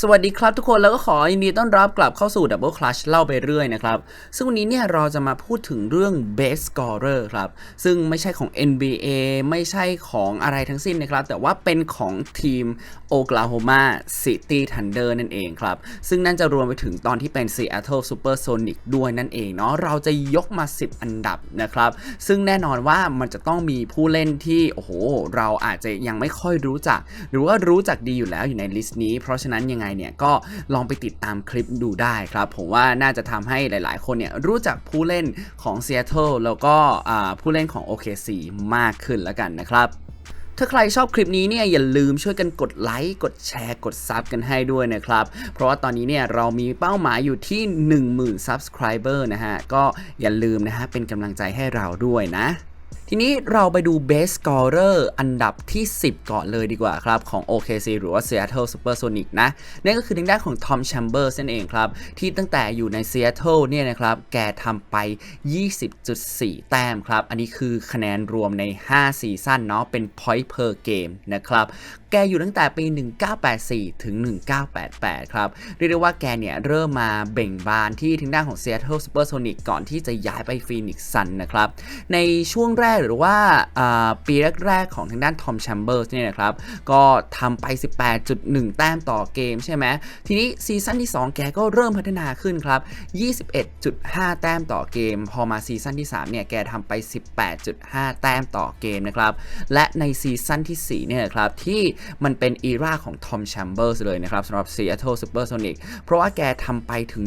สวัสดีครับทุกคนแล้วก็ขอยินดีต้อนรับกลับเข้าสู่ Double Clutch เล่าไปเรื่อยนะครับ ซึ่งวันนี้เนี่ยเราจะมาพูดถึงเรื่อง Best Scorer ครับ ซึ่งไม่ใช่ของ NBA ไม่ใช่ของอะไรทั้งสิ้นนะครับ แต่ว่าเป็นของทีม Oklahoma City Thunder นั่นเองครับ ซึ่งนั่นจะรวมไปถึงตอนที่เป็น Seattle Supersonic ด้วยนั่นเองเนาะเราจะยกมา 10 อันดับนะครับ ซึ่งแน่นอนว่ามันจะต้องมีผู้เล่นที่โอ้โห เราอาจจะยังไม่ค่อยรู้จัก หรือว่ารู้จักดีอยู่แล้วอยู่ในลิสต์นี้ เพราะฉะนั้นยังไงเนี่ยก็ลองไปติดตามคลิปดูได้ครับผมว่าน่าจะทำให้หลาย ๆ คนเนี่ยรู้จักผู้เล่นของ Seattle แล้วก็ผู้เล่นของ OKC มากขึ้นแล้วกันนะครับถ้าใครชอบคลิปนี้เนี่ยอย่าลืมช่วยกันกดไลค์ กดแชร์ กดซับกันให้ด้วยนะครับ เพราะว่าตอนนี้เนี่ยเรามีเป้าหมายอยู่ที่ 10,000 Subscriber นะฮะ ก็อย่าลืมนะฮะเป็นกำลังใจให้เราด้วยนะ ทีนี้เราไปดู Best Scorer อันดับที่ 10 ก่อนเลยดีกว่าครับ ของ OKC หรือว่า Seattle Supersonic นะนั่นก็คือทางด้านของ Tom Chambers นั่นเองครับ ที่ตั้งแต่อยู่ใน Seattle เนี่ยนะครับ แกทำไป 20.4 แต้มครับ อันนี้คือคะแนนรวมใน 5 ซีซั่นเนาะเป็น point per game นะครับ แกอยู่ตั้งแต่ปี 1984 ถึง 1988 ครับ เรียกได้ว่าแกเนี่ย เริ่มมาเบ่งบานที่ทางด้านของ Seattle Supersonic ก่อนที่จะย้ายไป Phoenix Sun นะครับ ในช่วงแรกหรือว่าปีแรกๆ ของทางด้านทอมแชมเบอร์สเนี่ยนะครับ ก็ทำไป 18.1 แต้มต่อเกมใช่ไหม ทีนี้ซีซั่นที่ 2 แกก็เริ่มพัฒนาขึ้นครับ 21.5 แต้มต่อเกม พอมาซีซั่นที่ 3 เนี่ย แกทำไป 18.5 แต้มต่อเกมนะครับ และในซีซั่นที่ 4 เนี่ยครับที่มันเป็นอีราของทอมแชมเบอร์สเลยนะครับสำหรับ Seattle Supersonic เพราะว่าแกทำไปถึง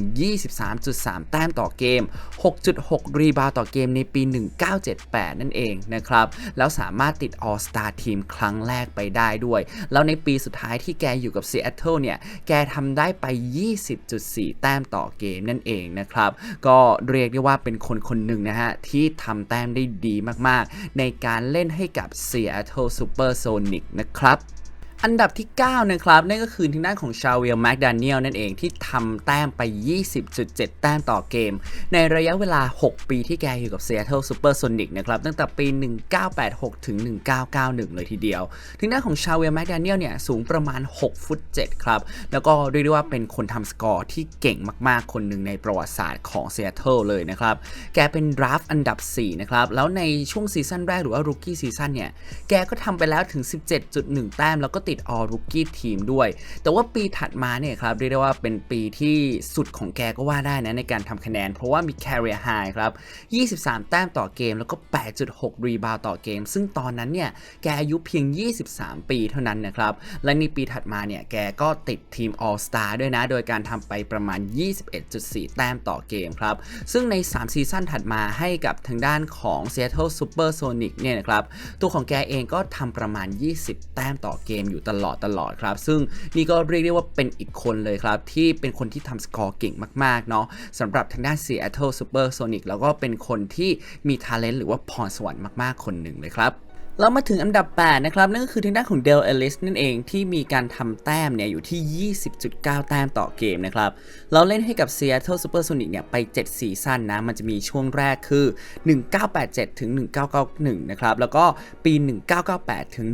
23.3 แต้มต่อเกม 6.6 รีบาวต่อเกมในปี 1978 นั่นเองนะครับ แล้วสามารถติด All Star ทีมครั้งแรกไปได้ด้วย แล้วในปีสุดท้ายที่แกอยู่กับ Seattle เนี่ย แกทำได้ไป 20.4 แต้มต่อเกมนั่นเองนะครับ ก็เรียกได้ว่าเป็นคนคนหนึ่งนะฮะ ที่ทำแต้มได้ดีมาก ๆ ในการเล่นให้กับ Seattle Supersonic นะครับ อันดับที่ 9 นะครับ นั่นก็คือทางด้านของชาเวลแมคดาเนียลนั่นเองที่ทำแต้มไป 20.7 แต้มต่อเกม ในระยะเวลา 6 ปีที่แกอยู่กับ Seattle Supersonic นะครับ ตั้งแต่ปี 1986 ถึง 1991 เลยทีเดียวทางด้านของชาเวลแมคดาเนียลเนี่ย สูงประมาณ 6 ฟุต 7 ครับ แล้วก็เรียกได้ว่าเป็นคนทำสกอร์ที่เก่งมากๆ คนหนึ่งในประวัติศาสตร์ของ Seattle เลยนะครับ แกเป็นดราฟต์อันดับ 4 นะครับ แล้วในช่วงซีซั่นแรกหรือว่ารูกี้ซีซั่นเนี่ย แกก็ทำไปแล้วถึง 17.1 แต้มแล้วก็ติด All Rookie Team ด้วย แต่ว่าปีถัดมาเนี่ยครับเรียกได้ว่าเป็นปีที่สุดของแกก็ว่าได้นะในการทำคะแนน เพราะว่ามี Career High ครับ 23 แต้มต่อเกมแล้วก็ 8.6 รีบาวต่อเกม ซึ่งตอนนั้นเนี่ยแกอายุเพียง 23 ปีเท่านั้นนะครับ และในปีถัดมาเนี่ยแกก็ติดทีม All Star ด้วยนะ โดยการทำไปประมาณ 21.4 แต้มต่อเกมครับ ซึ่งใน 3 ซีซั่นถัดมาให้กับทางด้านของ Seattle Supersonic เนี่ยนะครับ ตัวของแกเองก็ทำประมาณ 20 แต้มต่อเกมอยู่ตลอดตลอดครับ ซึ่งนี่ก็เรียกได้ว่าเป็นอีกคนเลยครับ ที่เป็นคนที่ทำสกอร์เก่งมากๆเนาะสำหรับทางด้าน Seattle Supersonic แล้วก็เป็นคนที่มี talent หรือว่าพรสวรรค์มากๆ คนหนึ่งเลยครับ แล้วมาถึงอันดับ 8 นะครับ นั่นก็คือทางด้านของเดลเอลิสนั่นเองที่มีการทำแต้มเนี่ยอยู่ที่ 20.9 แต้มต่อเกมนะครับ เราเล่นให้กับ Seattle Supersonic เนี่ยไป 7 ซีซั่นนะ มันจะมีช่วงแรกคือ 1987 ถึง 1991 นะครับ แล้วก็ปี 1998 ถึง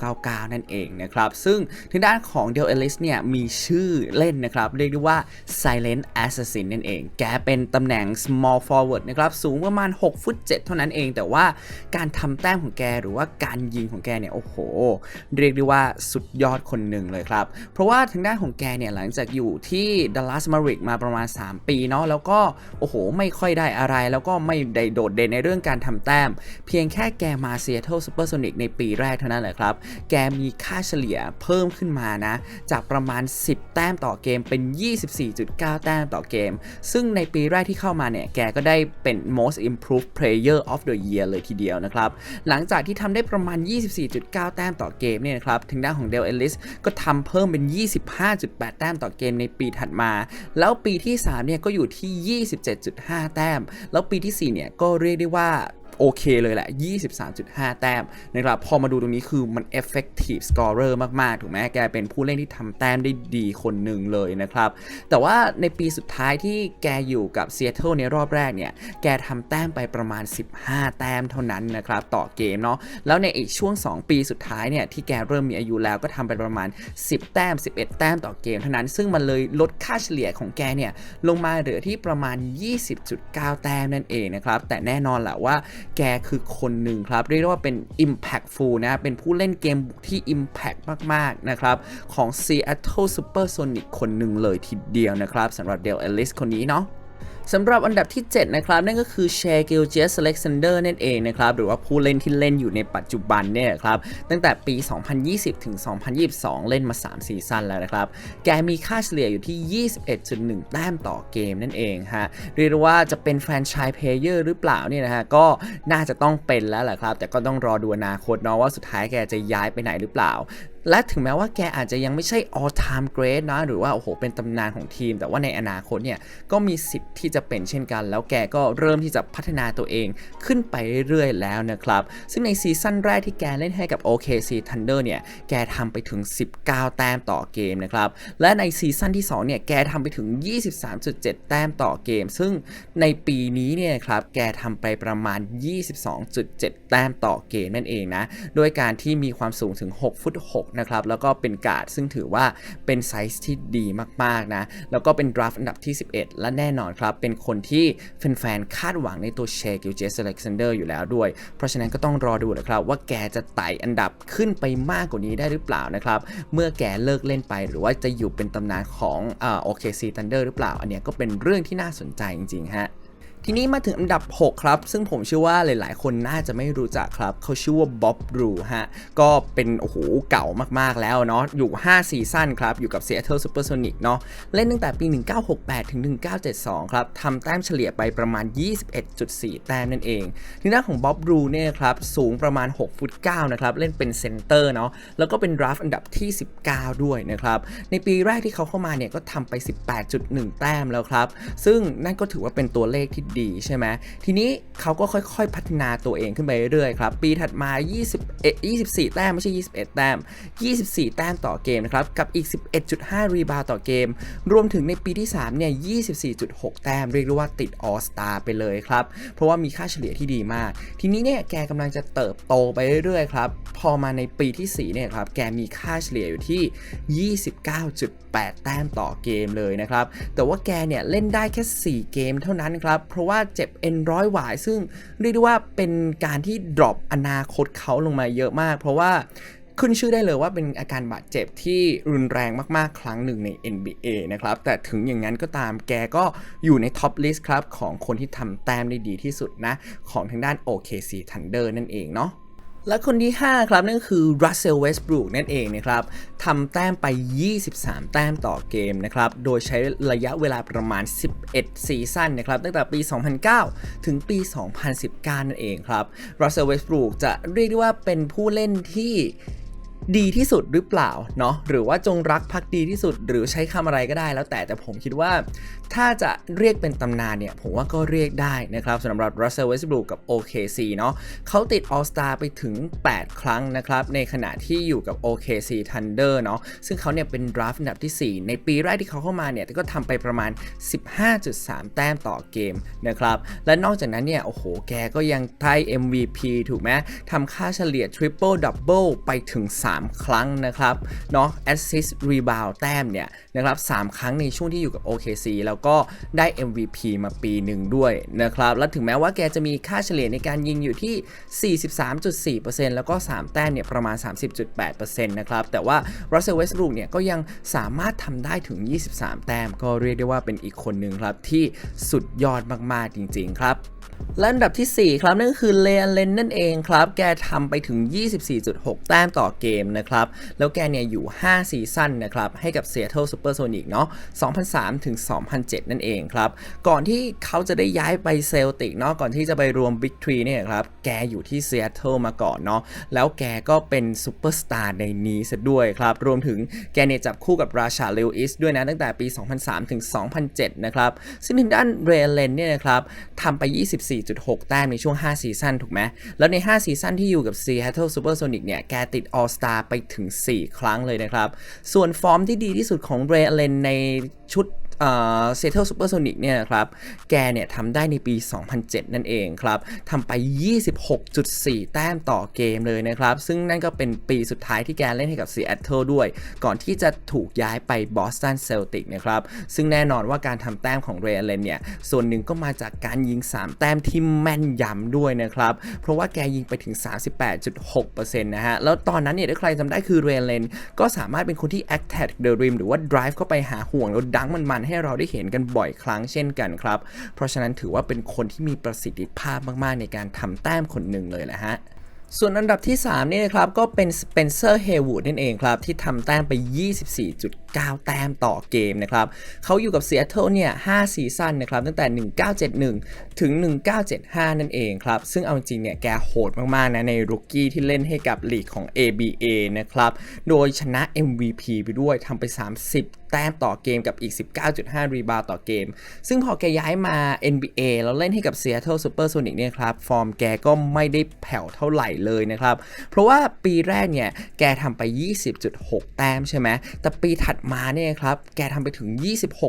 1999 นั่นเองนะครับ ซึ่งทางด้านของเดลเอลิสเนี่ยมีชื่อเล่นนะครับ เรียกได้ว่า Silent Assassin นั่นเอง แกเป็นตำแหน่ง small forward นะครับ สูงประมาณ 6 ฟุต 7 เท่านั้นเอง แต่ว่าการทำแต้มของแกหรือว่าการยิงของแกเนี่ยโอ้โห เรียกได้ว่าสุดยอดคนหนึ่งเลยครับ เพราะว่าทางด้านของแกเนี่ยหลังจากอยู่ที่ Dallas Mavericks มาประมาณ 3 ปีเนาะแล้วก็โอ้โห ไม่ค่อยได้อะไร แล้วก็ไม่ได้โดดเด่นในเรื่องการทำแต้ม เพียงแค่แกมา Seattle Supersonic ในปีแรกเท่านั้นแหละครับ แกมีค่าเฉลี่ยเพิ่มขึ้นมานะ จากประมาณ 10 แต้มต่อเกมเป็น 24.9 แต้มต่อเกม ซึ่งในปีแรกที่เข้ามาเนี่ยแกก็ได้เป็น most improved player of the year เลยทีเดียวนะครับ หลังจากที่ทำได้ประมาณ 24.9 แต้มต่อเกมเนี่ยนะครับทางด้านของเดลเอลิสก็ทำเพิ่มเป็น 25.8 แต้มต่อเกมในปีถัดมา แล้วปีที่ 3 เนี่ยก็อยู่ที่ 27.5 แต้ม แล้วปีที่ 4 เนี่ยก็เรียกได้ว่า โอเคเลยแหละ 23.5 แต้มนะครับพอมาดูตรงนี้คือมัน effective scorer มาก ๆ ถูกไหมแกเป็นผู้เล่นที่ทำแต้มได้ดีคนหนึ่งเลยนะครับ แต่ว่าในปีสุดท้ายที่แกอยู่กับซีแอตเทิลในรอบแรกเนี่ย แกทำแต้มไปประมาณ 15 แต้มเท่านั้นนะครับ ต่อเกมเนาะแล้วในอีกช่วง 2 ปีสุดท้ายเนี่ย ที่แกเริ่มมีอายุแล้วก็ทำไปประมาณ 10 แต้ม 11 แต้มต่อเกมเท่านั้น ซึ่งมันเลยลดค่าเฉลี่ยของแกเนี่ยลงมาเหลือที่ประมาณ 20.9 แต้มนั่นเองนะครับแต่แน่นอนแหละว่า แกคือคนหนึ่งครับ เรียกได้ว่าเป็น impactful นะเป็นผู้เล่นเกมบุกที่ impact มาก ๆ นะครับ ของ Seattle Supersonic คนหนึ่งเลยทีเดียวนะครับสำหรับเดลเอลลิสคนนี้เนาะ สำหรับอันดับที่ 7 นะครับ นั่นก็คือเชเกลเจสเล็กซานเดอร์นั่นเองนะครับ หรือว่าผู้เล่นที่เล่นอยู่ในปัจจุบันเนี่ยครับ ตั้งแต่ปี 2020 ถึง 2022 เล่นมา 3 ซีซั่นแล้วนะครับ แกมีค่าเฉลี่ยอยู่ที่ 21.1 แต้มต่อเกมนั่นเองฮะ เรียกว่าจะเป็นแฟรนไชส์เพลเยอร์หรือเปล่าเนี่ยนะฮะ ก็น่าจะต้องเป็นแล้วแหละครับ แต่ก็ต้องรอดูอนาคตเนาะว่าสุดท้ายแกจะย้ายไปไหนหรือเปล่า และถึงแม้ว่าแกอาจจะยังไม่ใช่ all time great นะ หรือว่าโอ้โหเป็นตำนานของทีม แต่ว่าในอนาคตเนี่ยก็มีสิทธิ์ที่จะเป็นเช่นกัน แล้วแกก็เริ่มที่จะพัฒนาตัวเองขึ้นไปเรื่อยๆแล้วนะครับ ซึ่งในซีซั่นแรกที่แกเล่นให้กับ OKC Thunder เนี่ยแกทำไปถึง 19 แต้มต่อเกมนะครับ และในซีซั่นที่2เนี่ยแกทำไปถึง 23.7 แต้มต่อเกม ซึ่งในปีนี้เนี่ยครับแกทำไปประมาณ 22.7 แต้มต่อเกมนั่นเองนะโดยการที่มีความสูงถึง 6 ฟุต 6นะครับ แล้วก็เป็นการ์ดซึ่งถือว่าเป็นไซส์ที่ดีมากๆนะ แล้วก็เป็นดราฟต์อันดับที่ 11 และแน่นอนครับ เป็นคนที่แฟนๆคาดหวังในตัวเชกิลเจสอเล็กซานเดอร์อยู่แล้วด้วย เพราะฉะนั้นก็ต้องรอดูนะครับ ว่าแกจะไต่อันดับขึ้นไปมากกว่านี้ได้หรือเปล่านะครับ เมื่อแกเลิกเล่นไปหรือว่าจะอยู่เป็นตำนานของอ่า OKC Thunder หรือเปล่า อันเนี้ยก็เป็นเรื่องที่น่าสนใจจริงๆฮะ ทีนี้มาถึงอันดับ 6 ครับ ซึ่งผมเชื่อว่าหลาย ๆ คนน่าจะไม่รู้จักครับ เขาชื่อว่าบ๊อบรูฮะ ก็เป็นโอ้โหเก่ามาก ๆ แล้วเนาะ อยู่ 5 ซีซั่นครับ อยู่กับ Seattle Supersonic เนาะ เล่นตั้งแต่ปี 1968 ถึง 1972 ครับ ทำแต้มเฉลี่ยไปประมาณ 21.4 แต้มนั่นเองทีด้านของบ๊อบรูเนี่ยครับ สูงประมาณ6ฟุต9นะครับ เล่นเป็นเซนเตอร์เนาะ แล้วก็เป็นดราฟต์อันดับที่ 19 ด้วยนะครับ ในปีแรกที่เขาเข้ามาเนี่ยก็ทำไป 18.1 แต้มแล้วครับ ซึ่งนั่นก็ถือว่าเป็นตัวเลขที่ดีใช่ไหมทีนี้เขาก็ค่อยๆ พัฒนาตัวเองขึ้นไปเรื่อยๆครับ ปีถัดมา21 24 แต้ม ไม่ใช่ 21 แต้ม 24 แต้มต่อเกมนะครับ กับอีก 11.5 รีบาวต่อเกม รวมถึงในปีที่ 3 เนี่ย 24.6 แต้ม เรียกได้ว่าติดออสตาไปเลยครับ เพราะว่ามีค่าเฉลี่ยที่ดีมาก ทีนี้เนี่ยแกกำลังจะเติบโตไปเรื่อยๆครับ พอมาในปีที่ 4 เนี่ยครับ แกมีค่าเฉลี่ยอยู่ที่ 29.8 แต้มต่อเกมเลยนะครับ แต่ว่าแกเนี่ยเล่นได้แค่ 4 เกมเท่านั้นครับเพราะว่าเจ็บเอ็นร้อยหวาย ซึ่งเรียกได้ว่าเป็นการที่ดรอปอนาคตเขาลงมาเยอะมาก เพราะว่าขึ้นชื่อได้เลยว่าเป็นอาการบาดเจ็บที่รุนแรงมากๆ ครั้งหนึ่งใน NBA นะครับ แต่ถึงอย่างนั้นก็ตามแกก็อยู่ในท็อปลิสต์ครับ ของคนที่ทำแต้มได้ดีที่สุดนะ ของทางด้าน OKC Thunder นั่นเองเนาะ และคนที่ 5 ครับ นั่นคือรัสเซลเวสบลูกนั่นเองนะครับทำแต้มไป 23 แต้มต่อเกมนะครับ โดยใช้ระยะเวลาประมาณ 11 ซีซั่นนะครับ ตั้งแต่ปี 2009 ถึงปี 2019 นั่นเองครับรัสเซลเวสบลูกจะเรียกได้ว่าเป็นผู้เล่นที่ ดีที่สุดหรือเปล่าเนาะหรือว่าจงรักภักดีที่สุด หรือใช้คำอะไรก็ได้แล้วแต่แต่ผมคิดว่า ถ้าจะเรียกเป็นตำนานเนี่ย ผมว่าก็เรียกได้นะครับสำหรับ Russell Westbrook กับ OKC เนาะเขาติด All Star ไปถึง 8 ครั้งนะครับ ในขณะที่อยู่กับ OKC Thunder เนาะซึ่งเขาเนี่ยเป็นดราฟต์อันดับที่ 4 ในปีแรกที่เขาเข้ามาเนี่ยก็ทำไปประมาณ 15.3 แต้มต่อเกมนะครับและนอกจากนั้นเนี่ยโอ้โหแกก็ยังได้ MVP ถูกไหมทำค่าเฉลี่ย Triple Double ไปถึง 3ครั้งนะครับเนาะ Assist Rebound แต้มเนี่ยนะครับ3ครั้งในช่วงที่อยู่กับ OKC แล้วก็ได้ MVP มาปีหนึ่งด้วยนะครับ และถึงแม้ว่าแกจะมีค่าเฉลี่ยในการยิงอยู่ที่ 43.4%แล้วก็ 3 แต้มเนี่ยประมาณ 30.8%นะครับ แต่ว่า Russell Westbrook เนี่ยก็ยังสามารถทำได้ถึง 23 แต้ม ก็เรียกได้ว่าเป็นอีกคนหนึ่งครับที่สุดยอดมาก ๆ จริง ๆ ครับและอันดับที่ 4 ครับนั่นก็คือเลนเลนนั่นเองครับ แกทำไปถึง 24.6 แต้มต่อเกมนะครับ แล้วแกเนี่ยอยู่ 5 ซีซั่นนะครับ ให้กับ Seattle SuperSonic เนาะ2003 ถึง 2007 นั่นเองครับ ก่อนที่เขาจะได้ย้ายไปเซลติกเนาะก่อนที่จะไปรวม Big Tree เนี่ยครับ แกอยู่ที่ Seattle มาก่อนเนาะแล้วแกก็เป็นซูเปอร์สตาร์ในนี้ซะด้วยครับ รวมถึงแกเนี่ยจับคู่กับราชาเลวิสด้วยนะ ตั้งแต่ปี 2003 ถึง 2007 นะครับ ซึ่งทางด้านเรเลนเนี่ยนะครับทำไป 24.6 แต้มในช่วง 5 ซีซั่นถูกไหมแล้วใน 5 ซีซั่นที่อยู่กับ Seattle SuperSonic เนี่ยแกติด All Star ไปถึง 4 ครั้งเลยนะครับ ส่วนฟอร์มที่ดีที่สุดของเรเลนในชุด เซเทิลซูเปอร์โซนิกเนี่ยนะครับแกเนี่ยทำได้ในปี 2007 นั่นเองครับทำไป 26.4 แต้มต่อเกมเลยนะครับ ซึ่งนั่นก็เป็นปีสุดท้ายที่แกเล่นให้กับ Seattle ด้วย ก่อนที่จะถูกย้ายไป Boston Celtics นะครับ ซึ่งแน่นอนว่าการทำแต้มของเรเลนเนี่ย ส่วนหนึ่งก็มาจากการยิง 3 แต้มที่แม่นยำด้วยนะครับ เพราะว่าแกยิงไปถึง 38.6%นะฮะ แล้วตอนนั้นเนี่ยถ้าใครจำได้คือเรเลนก็สามารถเป็นคนที่ attack the rim หรือว่า drive เข้าไปหาห่วงแล้วดังมันให้เราได้เห็นกันบ่อยครั้งเช่นกันครับ เพราะฉะนั้นถือว่าเป็นคนที่มีประสิทธิภาพมากๆ ในการทำแต้มคนหนึ่งเลยแหละฮะส่วนอันดับที่ 3 นี่นะครับ ก็เป็นสเปนเซอร์เฮวูดนั่นเองครับ ที่ทำแต้มไป 24.9 แต้มต่อเกมนะครับ เขาอยู่กับ Seattle เนี่ย 5 ซีซั่นนะครับ ตั้งแต่ 1971 ถึง 1975 นั่นเองครับ ซึ่งเอาจริงเนี่ย แกโหดมากๆ นะ ในรุกกี้ที่เล่นให้กับลีกของ ABA นะครับ โดยชนะ MVP ไปด้วยทำไป 30แต้มต่อเกมกับอีก 19.5 รีบาวต่อเกม ซึ่งพอแกย้ายมา NBA แล้วเล่นให้กับ Seattle Supersonics เนี่ยครับ ฟอร์มแกก็ไม่ได้แผ่วเท่าไหร่เลยนะครับ เพราะว่าปีแรกเนี่ย แกทำไป 20.6 แต้มใช่ไหม แต่ปีถัดมาเนี่ยครับ แกทำไปถึง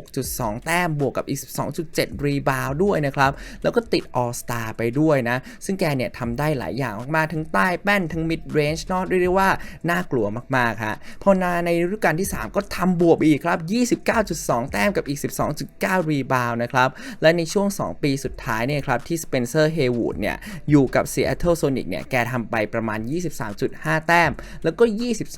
26.2 แต้มบวกกับอีก 12.7 รีบาวด้วยนะครับ แล้วก็ติด All Star ไปด้วยนะ ซึ่งแกเนี่ยทำได้หลายอย่างมากๆ ทั้งใต้แป้น ทั้ง Mid Range นอะเรียกได้ว่าน่ากลัวมากๆฮะพอนาในฤดูกาลที่ 3 ก็ทำบวกไปครับ 29.2 แต้มกับอีก 12.9 รีบาวนะครับ และในช่วง 2 ปีสุดท้ายเนี่ยครับที่ Spencer Haywood เนี่ยอยู่กับ Seattle Sonics เนี่ยแกทำไปประมาณ 23.5 แต้ม แล้วก็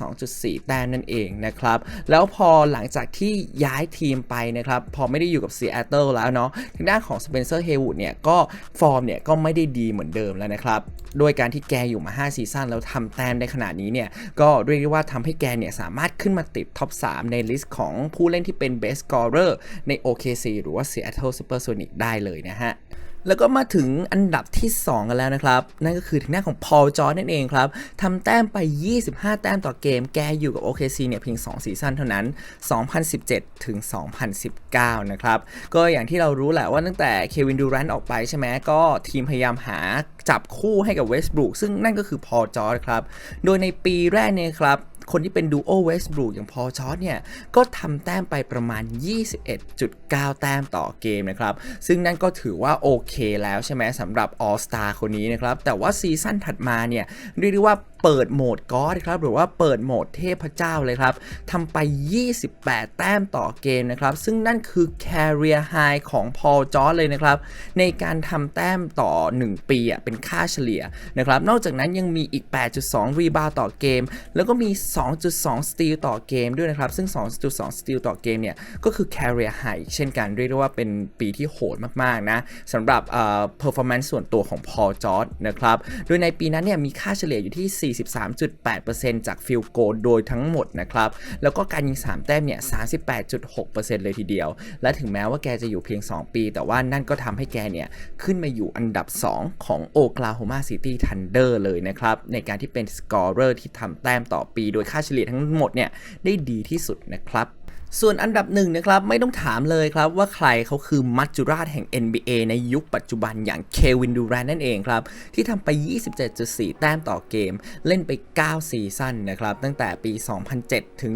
22.4 แต้มนั่นเองนะครับ แล้วพอหลังจากที่ย้ายทีมไปนะครับ พอไม่ได้อยู่กับ Seattle แล้วเนาะทางด้านของ Spencer Haywood เนี่ยก็ฟอร์มเนี่ยก็ไม่ได้ดีเหมือนเดิมแล้วนะครับโดยการที่แกอยู่มา 5 ซีซั่นแล้วทำแต้มได้ขนาดนี้เนี่ยก็เรียกได้ว่าทำให้แกเนี่ยสามารถขึ้นมาติดท็อป 3 ในลิสต์ของผู้เล่นที่เป็น Best Scorer ใน OKC หรือว่า Seattle Supersonics ได้เลยนะฮะแล้วก็มาถึงอันดับที่ 2 กันแล้วนะครับ นั่นก็คือทางด้านของพอลจอร์นั่นเองครับทำแต้มไป 25 แต้มต่อเกม แกอยู่กับ OKC เนี่ยเพียง 2 ซีซั่นเท่านั้น 2017 ถึง 2019 นะครับ ก็อย่างที่เรารู้แหละว่าตั้งแต่เควินดูแรนต์ออกไปใช่ไหมก็ทีมพยายามหาจับคู่ให้กับเวสต์บรู k ซึ่งนั่นก็คือพอลจอร์ครับ โดยในปีแรกเนี่ยครับ คนที่เป็นดูโอเวสบรูอย่างพอชอตเนี่ย ก็ทำแต้มไปประมาณ 21.9 แต้มต่อเกมนะครับ ซึ่งนั่นก็ถือว่าโอเคแล้วใช่ไหมสำหรับออสตาคนนี้นะครับ แต่ว่าซีซั่นถัดมาเนี่ยเรียกได้ว่า เปิดโหมดก็อดครับหรือว่าเปิดโหมดเทพเจ้าเลยครับทำไป 28 แต้มต่อเกมนะครับ ซึ่งนั่นคือ career high ของพอลจอร์เลยนะครับ ในการทำแต้มต่อ 1 ปีอะเป็นค่าเฉลี่ยนะครับ นอกจากนั้นยังมีอีก 8.2 รีบาวต่อเกม แล้วก็มี 2.2 สตีลต่อเกมด้วยนะครับ ซึ่ง 2.2 สตีลต่อเกมเนี่ย ก็คือ career high เช่นกันเรียกได้ว่าเป็นปีที่โหดมากๆนะสำหรับเอ่อ performance ส่วนตัวของพอลจอร์นะครับ โดยในปีนั้นเนี่ยมีค่าเฉลี่ยอยู่ที่43.8%จากฟิลโกโดยทั้งหมดนะครับ แล้วก็การยิง 3 แต้มเนี่ย 38.6%เลยทีเดียว และถึงแม้ว่าแกจะอยู่เพียง 2 ปี แต่ว่านั่นก็ทำให้แกเนี่ย ขึ้นมาอยู่อันดับ 2 ของโอคลาโฮมาซิตี้ทันเดอร์เลยนะครับ ในการที่เป็นสกอร์เรอร์ที่ทำแต้มต่อปี โดยค่าเฉลี่ยทั้งหมดเนี่ย ได้ดีที่สุดนะครับ ส่วนอันดับหนึ่งนะครับไม่ต้องถามเลยครับว่าใครเขาคือมัจจุราชแห่ง NBA ในยุคปัจจุบันอย่างเควินดูแรนนั่นเองครับ ที่ทำไป 27.4 แต้มต่อเกม เล่นไป 9 ซีซั่นนะครับ ตั้งแต่ปี 2007 ถึง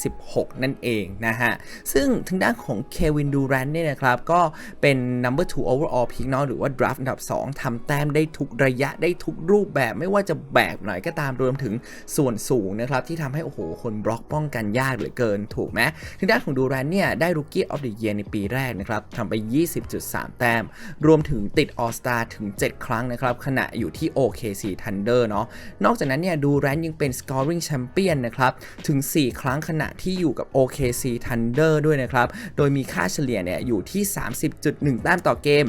2016 นั่นเองนะฮะ ซึ่งทางด้านของเควินดูแรนเนี่ยนะครับ ก็เป็น number two overall pick เนาะหรือว่า draft อันดับ 2ทำแต้มได้ทุกระยะได้ทุกรูปแบบไม่ว่าจะแบกหน่อยก็ตามรวมถึงส่วนสูงนะครับที่ทำให้โอ้โหคนบล็อกป้องกันยากเหลือเกินถูกไหมทางด้านของดูแรนเนี่ยได้ Rookie of the Year ในปีแรกนะครับทำไป 20.3 แต้ม รวมถึงติด All Star ถึง 7 ครั้งนะครับขณะอยู่ที่ OKC Thunder เนาะนอกจากนั้นเนี่ยดูแรนยังเป็น Scoring Champion นะครับถึง 4 ครั้งขณะที่อยู่กับ OKC Thunder ด้วยนะครับโดยมีค่าเฉลี่ยเนี่ยอยู่ที่ 30.1 แต้มต่อเกม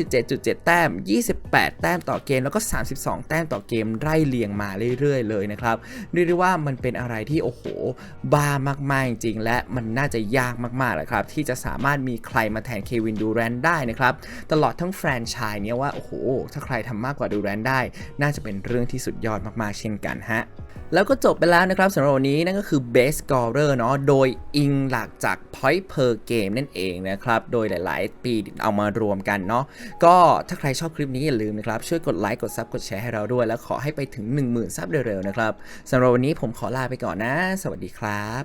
27.7 แต้ม 28 แต้มต่อเกม แล้วก็ 32 แต้มต่อเกมไล่เลียงมาเรื่อยๆ เลยนะครับเรียกได้ว่ามันเป็นอะไรที่โอ้โหบ้ามากๆจริงๆและมันน่าจะยากมากๆแหละครับ ที่จะสามารถมีใครมาแทนเควินดูแรนได้นะครับ ตลอดทั้งแฟรนไชส์เนี่ยว่า โอ้โห ถ้าใครทำมากกว่าดูแรนได้ น่าจะเป็นเรื่องที่สุดยอดมากๆ เช่นกันฮะแล้วก็จบไปแล้วนะครับสำหรับวันนี้นั่นก็คือ Best Scorer เนาะโดยอิงหลักจาก Point per Game นั่นเองนะครับ โดยหลาย ๆ ปีเอามารวมกันเนาะก็ถ้าใครชอบคลิปนี้อย่าลืมนะครับ ช่วยกดไลค์กดซับกดแชร์ให้เราด้วย แล้วขอให้ไปถึง 10,000ซับเร็ว ๆ นะครับสำหรับวันนี้ผมขอลาไปก่อนนะ สวัสดีครับ